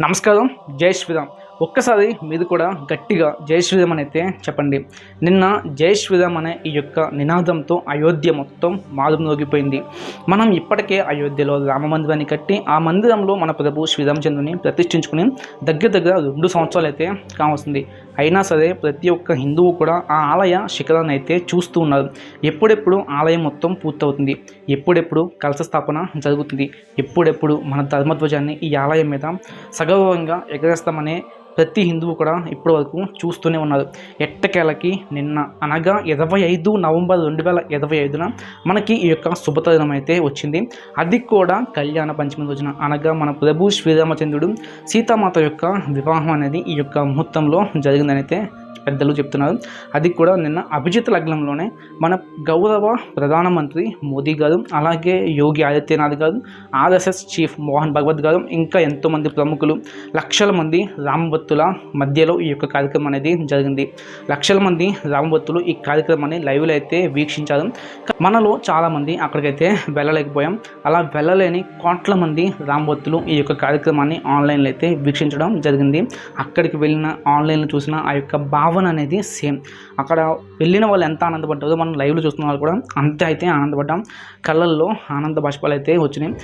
నమస్కారం. జై శ్రీరామ్. ఒక్కసారి మీరు కూడా గట్టిగా జై శ్రీరామ్ అయితే చెప్పండి. నిన్న జై శ్రీరామ్ అనే ఈ యొక్క నినాదంతో అయోధ్య మొత్తం మారుమోగిపోయింది మనం ఇప్పటికే అయోధ్యలో రామ మందిరాన్ని కట్టి ఆ మందిరంలో మన ప్రభు శ్రీరామచంద్రుని ప్రతిష్ఠించుకుని దగ్గర దగ్గర రెండు సంవత్సరాలు అయితే కావస్తుంది అయినా సరే ప్రతి ఒక్క హిందువు కూడా ఆ ఆలయ శిఖరాన్ని అయితే చూస్తూ ఉన్నారు. ఎప్పుడెప్పుడు ఆలయం మొత్తం పూర్తవుతుంది? ఎప్పుడెప్పుడు కలశ స్థాపన జరుగుతుంది? ఎప్పుడెప్పుడు మన ధర్మధ్వజాన్ని ఈ ఆలయం మీద సగౌరవంగా ఎగరేస్తామనే ప్రతి హిందువు కూడా ఇప్పటి వరకు చూస్తూనే ఉన్నారు. ఎట్టకేలకి నిన్న అనగా ఇరవై ఐదు నవంబర్ రెండు వేల ఇరవై ఐదున మనకి ఈ యొక్క శుభతరుణం అయితే వచ్చింది. అది కూడా కళ్యాణ పంచమి రోజున అనగా మన ప్రభు శ్రీరామచంద్రుడు సీతామాత యొక్క వివాహం అనేది ఈ యొక్క ముహూర్తంలో జరిగిందని అయితే పెద్దలు చెప్తున్నారు. అది కూడా నిన్న అభిజిత్ లగ్నంలోనే మన గౌరవ ప్రధానమంత్రి మోదీ గారు అలాగే యోగి ఆదిత్యనాథ్ గారు ఆర్ఎస్ఎస్ చీఫ్ మోహన్ భగవత్ గారు ఇంకా ఎంతోమంది ప్రముఖులు లక్షల మంది రామభక్తుల మధ్యలో ఈ యొక్క కార్యక్రమం అనేది జరిగింది. లక్షల మంది రామభక్తులు ఈ కార్యక్రమాన్ని లైవ్లో అయితే వీక్షించారు. మనలో చాలామంది అక్కడికైతే వెళ్ళలేకపోయాం. అలా వెళ్ళలేని కోట్ల మంది రామభక్తులు ఈ యొక్క కార్యక్రమాన్ని ఆన్లైన్లో అయితే వీక్షించడం జరిగింది. అక్కడికి వెళ్ళిన ఆన్లైన్లో చూసిన ఆ యొక్క భావన అనేది సేమ్. అక్కడ వెళ్ళిన వాళ్ళు ఎంత ఆనందపడ్డారో మనం లైవ్లో చూస్తున్న వాళ్ళు కూడా అంతే అయితే ఆనందపడ్డాం. కళ్ళల్లో ఆనంద బాష్పాలు అయితే వచ్చినాయి.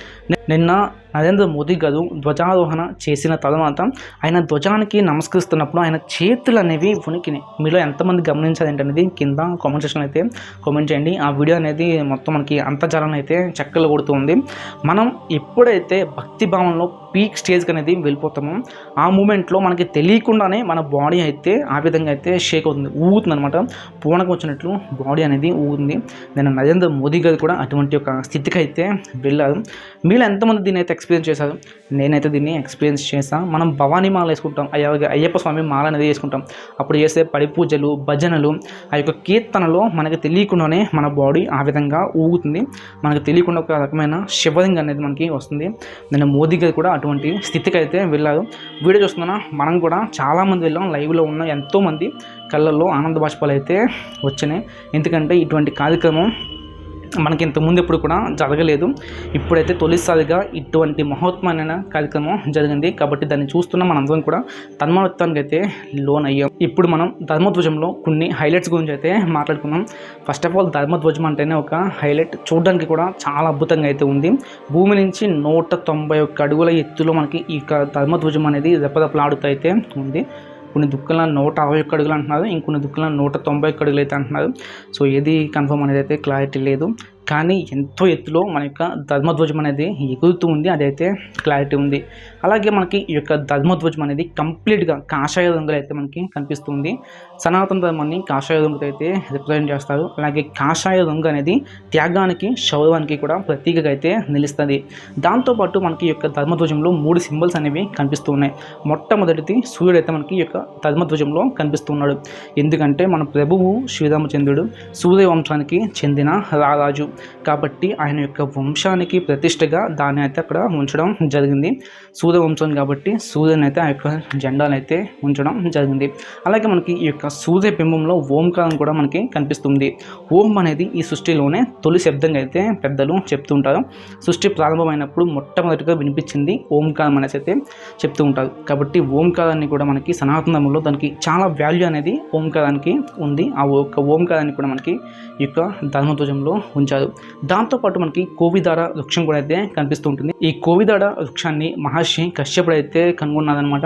నిన్న నరేంద్ర మోదీ గారు ధ్వజారోహణ చేసిన తర్వాత ఆయన ధ్వజానికి నమస్కరిస్తున్నప్పుడు ఆయన చేతులు అనేవి ఉనికినాయి మీలో ఎంతమంది గమనించారు ఏంటనేది కింద కామెంట్ సెక్షన్ అయితే కామెంట్ చేయండి. ఆ వీడియో అనేది మొత్తం మనకి అంతర్జాలం అయితే చక్కలు కొడుతుంది. మనం ఎప్పుడైతే భక్తి భావంలో పీక్ స్టేజ్కి అనేది వెళ్ళిపోతామో ఆ మూమెంట్లో మనకి తెలియకుండానే మన బాడీ అయితే ఆ విధంగా అయితే షేక్ అవుతుంది ఊగుతుంది అనమాట పూనకం వచ్చినట్లు బాడీ అనేది ఊగుతుంది. నేను నరేంద్ర మోదీ గారు కూడా అటువంటి ఒక స్థితికి అయితే వెళ్ళారు. మీరు ఎంతమంది దీన్ని అయితే ఎక్స్పీరియన్స్ చేశారు? నేనైతే దీన్ని ఎక్స్పీరియన్స్ చేశాను మనం భవానీ మాల వేసుకుంటాం. అయ్యగా అయ్యప్ప స్వామి మాల అనేది వేసుకుంటాం. అప్పుడు చేసే పడి పూజలు భజనలు ఆ యొక్క కీర్తనలో మనకు తెలియకుండానే మన బాడీ ఆ విధంగా ఊగుతుంది. మనకు తెలియకుండా ఒక రకమైన షివరింగ్ అనేది మనకి వస్తుంది. నేను మోదీ గారు కూడా అటువంటి స్థితికి అయితే వెళ్ళారు. వీడియో చూస్తున్నా మనం కూడా చాలామంది వెళ్ళాం. లైవ్లో ఉన్న ఎంతోమంది కళ్ళల్లో ఆనంద బాష్పాలు అయితే వచ్చినాయి. ఎందుకంటే ఇటువంటి కార్యక్రమం మనకి ఇంతకుముందు ఎప్పుడు కూడా జరగలేదు. ఇప్పుడైతే తొలిసారిగా ఇటువంటి మహోత్మైన కార్యక్రమం జరిగింది. కాబట్టి దాన్ని చూస్తున్న మనందరం కూడా తన్మత్వానికి అయితే లోన్ అయ్యాం ఇప్పుడు మనం ధర్మధ్వజంలో కొన్ని హైలైట్స్ గురించి అయితే మాట్లాడుకున్నాం ఫస్ట్ ఆఫ్ ఆల్ ధర్మధ్వజం అంటేనే ఒక హైలైట్. చూడడానికి కూడా చాలా అద్భుతంగా అయితే ఉంది. భూమి నుంచి నూట తొంభై ఒక్క అడుగుల ఎత్తులో మనకి ఈ యొక్క ధర్మధ్వజం అనేది రెప్పదప్పలాడుతూ అయితే ఉంది. కొన్ని దుక్కల నూట అరవై ఒక్క అడుగులు అంటున్నారు. ఇంకొన్ని దుక్కల నూట తొంభై ఒక్క అడుగులు అయితే అంటున్నారు. సో ఏది కన్ఫర్మ్ అనేది అయితే క్లారిటీ లేదు. కానీ ఎంతో ఎత్తులో మన యొక్క ధర్మధ్వజం అనేది ఎగురుతూ ఉంది అదైతే క్లారిటీ ఉంది. అలాగే మనకి ఈ యొక్క ధర్మధ్వజం అనేది కంప్లీట్గా కాషాయ రంగులో అయితే మనకి కనిపిస్తుంది. సనాతన ధర్మాన్ని కాషాయ రంగుతో అయితే రిప్రజెంట్ చేస్తారు. అలాగే కాషాయ రంగు అనేది త్యాగానికి శౌర్యానికి కూడా ప్రతీకగా అయితే నిలుస్తుంది. దాంతోపాటు మనకి ఈ యొక్క ధర్మధ్వజంలో మూడు సింబల్స్ అనేవి కనిపిస్తూ ఉన్నాయి. మొట్టమొదటిది సూర్యుడు అయితే మనకి ఈ యొక్క ధర్మధ్వజంలో కనిపిస్తున్నాడు. ఎందుకంటే మన ప్రభువు శ్రీరామచంద్రుడు సూర్య వంశానికి చెందిన రారాజు. కాబట్టి ఆయన యొక్క వంశానికి ప్రతిష్టగా దాన్ని అయితే అక్కడ ఉంచడం జరిగింది. సూర్య వంశం కాబట్టి సూర్యుని అయితే ఆ యొక్క జెండాను అయితే ఉంచడం జరిగింది. అలాగే మనకి ఈ యొక్క సూర్య బింబంలో ఓంకారం కూడా మనకి కనిపిస్తుంది. ఓం అనేది ఈ సృష్టిలోనే తొలి శబ్దంగా అయితే పెద్దలు చెప్తుంటారు. సృష్టి ప్రారంభమైనప్పుడు మొట్టమొదటిగా వినిపించింది ఓంకారం అనేసి అయితే చెప్తూ ఉంటారు. కాబట్టి ఓంకారాన్ని కూడా మనకి సనాతనంలో దానికి చాలా వాల్యూ అనేది ఓంకారానికి ఉంది. ఆ యొక్క ఓంకారాన్ని కూడా మనకి ఈ యొక్క ధర్మధ్వజంలో ఉంచారు. దాంతోపాటు మనకి కోవిదార వృక్షం కూడా అయితే కనిపిస్తూ ఉంటుంది. ఈ కోవిదార వృక్షాన్ని మహర్షి కశ్యపుడు అయితే కనుగొన్నదనమాట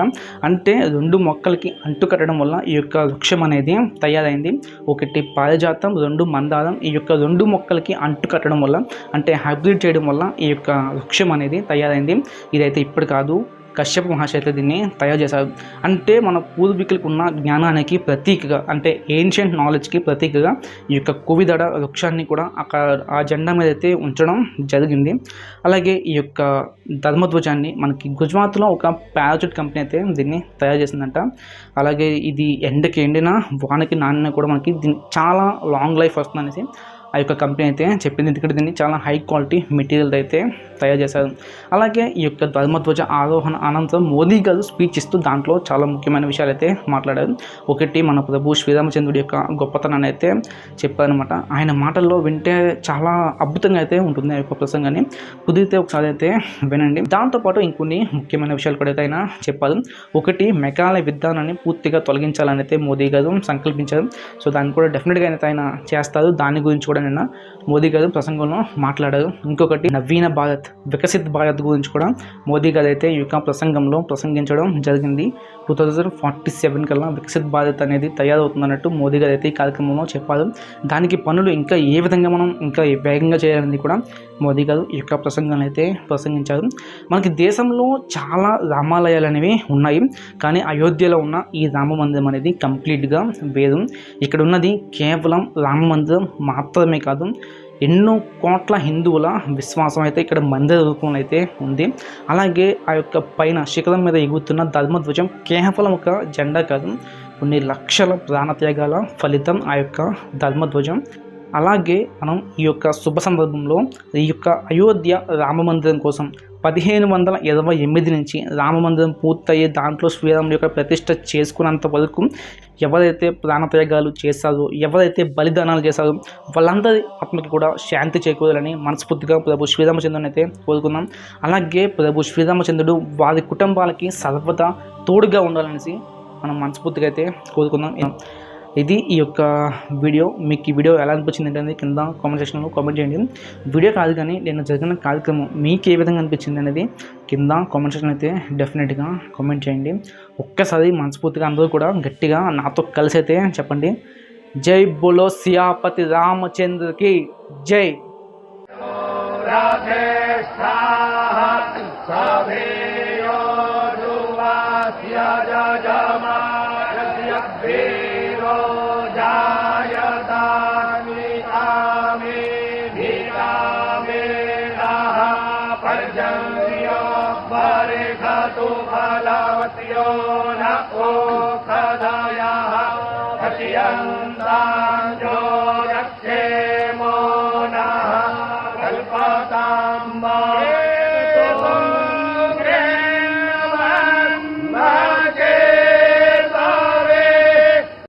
అంటే రెండు మొక్కలకి అంటు కట్టడం వల్ల ఈ యొక్క వృక్షం అనేది తయారైంది. ఒకటి పారిజాతం రెండు మందారం. ఈ యొక్క రెండు మొక్కలకి అంటు కట్టడం వల్ల అంటే హైబ్రిడ్ చేయడం వల్ల ఈ యొక్క వృక్షం అనేది తయారైంది. ఇదైతే ఇప్పుడు కాదు. కశ్యప మహర్షి అయితే దీన్ని తయారు చేశారు. అంటే మన పూర్వీకులకు ఉన్న జ్ఞానానికి ప్రతీకగా అంటే ఏన్షియంట్ నాలెడ్జ్కి ప్రతీకగా ఈ యొక్క కోవిదడ వృక్షాన్ని కూడా అక్కడ ఆ జెండా మీద అయితే ఉంచడం జరిగింది. అలాగే ఈ యొక్క ధర్మధ్వజాన్ని మనకి గుజరాత్లో ఒక పారాచూట్ కంపెనీ అయితే దీన్ని తయారు చేసిందంట. అలాగే ఇది ఎండకి ఎండిన వానకి నానిన కూడా మనకి దీన్ని చాలా లాంగ్ లైఫ్ వస్తుంది అనేసి ఆ యొక్క కంపెనీ అయితే చెప్పింది. ఎందుకంటే దీన్ని చాలా హై క్వాలిటీ మెటీరియల్ అయితే తయారు చేశారు. అలాగే ఈ యొక్క ధర్మధ్వజ ఆరోహణ అనంతరం మోదీ గారు స్పీచ్ ఇస్తూ దాంట్లో చాలా ముఖ్యమైన విషయాలు అయితే మాట్లాడారు. ఒకటి మన ప్రభు శ్రీరామచంద్రుడి యొక్క గొప్పతనాన్ని అయితే చెప్పారనమాట ఆయన మాటల్లో వింటే చాలా అద్భుతంగా అయితే ఉంటుంది ఆ యొక్క ప్రసంగాన్ని. కుదిరితే ఒకసారి అయితే వినండి. దాంతోపాటు ఇంకొన్ని ముఖ్యమైన విషయాలు కూడా అయితే ఆయన చెప్పారు. ఒకటి మెకాలయ విధానాన్ని పూర్తిగా తొలగించాలని అయితే మోదీ గారు సంకల్పించారు. సో దాన్ని కూడా డెఫినెట్గా అయితే ఆయన చేస్తారు. దాని గురించి కూడా నిన్న మోదీ గారు ప్రసంగంలో మాట్లాడారు. ఇంకొకటి నవీన భారత్ వికసిత్ భారత్ గురించి కూడా మోదీ గారు అయితే ఈ యొక్క ప్రసంగంలో ప్రసంగించడం జరిగింది. టూ థౌజండ్ ఫార్టీ సెవెన్ కల్లా వికసిత్ భారత్ అనేది తయారవుతుందన్నట్టు మోదీ గారు అయితే ఈ కార్యక్రమంలో చెప్పారు. దానికి పనులు ఇంకా ఏ విధంగా మనం ఇంకా వేగంగా చేయాలని కూడా మోదీ గారు ఈ యొక్క ప్రసంగాన్ని అయితే ప్రసంగించారు. మనకి దేశంలో చాలా రామాలయాలు అనేవి ఉన్నాయి. కానీ అయోధ్యలో ఉన్న ఈ రామ మందిరం అనేది కంప్లీట్గా వేరు. ఇక్కడ ఉన్నది కేవలం రామ మందిరం మాత్రమే కాదు. ఎన్నో కోట్ల హిందువుల విశ్వాసం అయితే ఇక్కడ మందిర రూపంలో అయితే ఉంది. అలాగే ఆ యొక్క పైన శిఖరం మీద ఎగురుతున్న ధర్మధ్వజం కేవలం ఒక జెండా కాదు. కొన్ని లక్షల ప్రాణత్యాగాల ఫలితం ఆ యొక్క ధర్మధ్వజం. అలాగే మనం ఈ యొక్క శుభ సందర్భంలో ఈ యొక్క అయోధ్య రామ మందిరం కోసం పదిహేను వందల ఇరవై ఎనిమిది నుంచి రామ మందిరం పూర్తయ్యే దాంట్లో శ్రీరాముడి యొక్క ప్రతిష్ట చేసుకున్నంత వరకు ఎవరైతే ప్రాణత్యాగాలు చేశారో ఎవరైతే బలిదానాలు చేశారో వాళ్ళందరి ఆత్మకి కూడా శాంతి చేకూరాలని మనస్ఫూర్తిగా ప్రభు శ్రీరామచంద్రుని అయితే కోరుకున్నాం అలాగే ప్రభు శ్రీరామచంద్రుడు వారి కుటుంబాలకి సర్వదా తోడుగా ఉండాలనేసి మనం మనస్ఫూర్తిగా అయితే కోరుకుందాం. ఇది ఈ యొక్క వీడియో. మీకు ఈ వీడియో ఎలా అనిపించింది అనేది కింద కామెంట్ సెక్షన్లో కామెంట్ చేయండి. వీడియో కాదు కానీ నేను జరిగిన కార్యక్రమం మీకు ఏ విధంగా అనిపించింది అనేది కింద కామెంట్ సెక్షన్ అయితే డెఫినెట్గా కామెంట్ చేయండి. ఒక్కసారి మనస్ఫూర్తిగా అందరూ కూడా గట్టిగా నాతో కలిసి అయితే చెప్పండి. జై బోలో సియాపతి రామచంద్రకి. జై. राधे न ओखदयः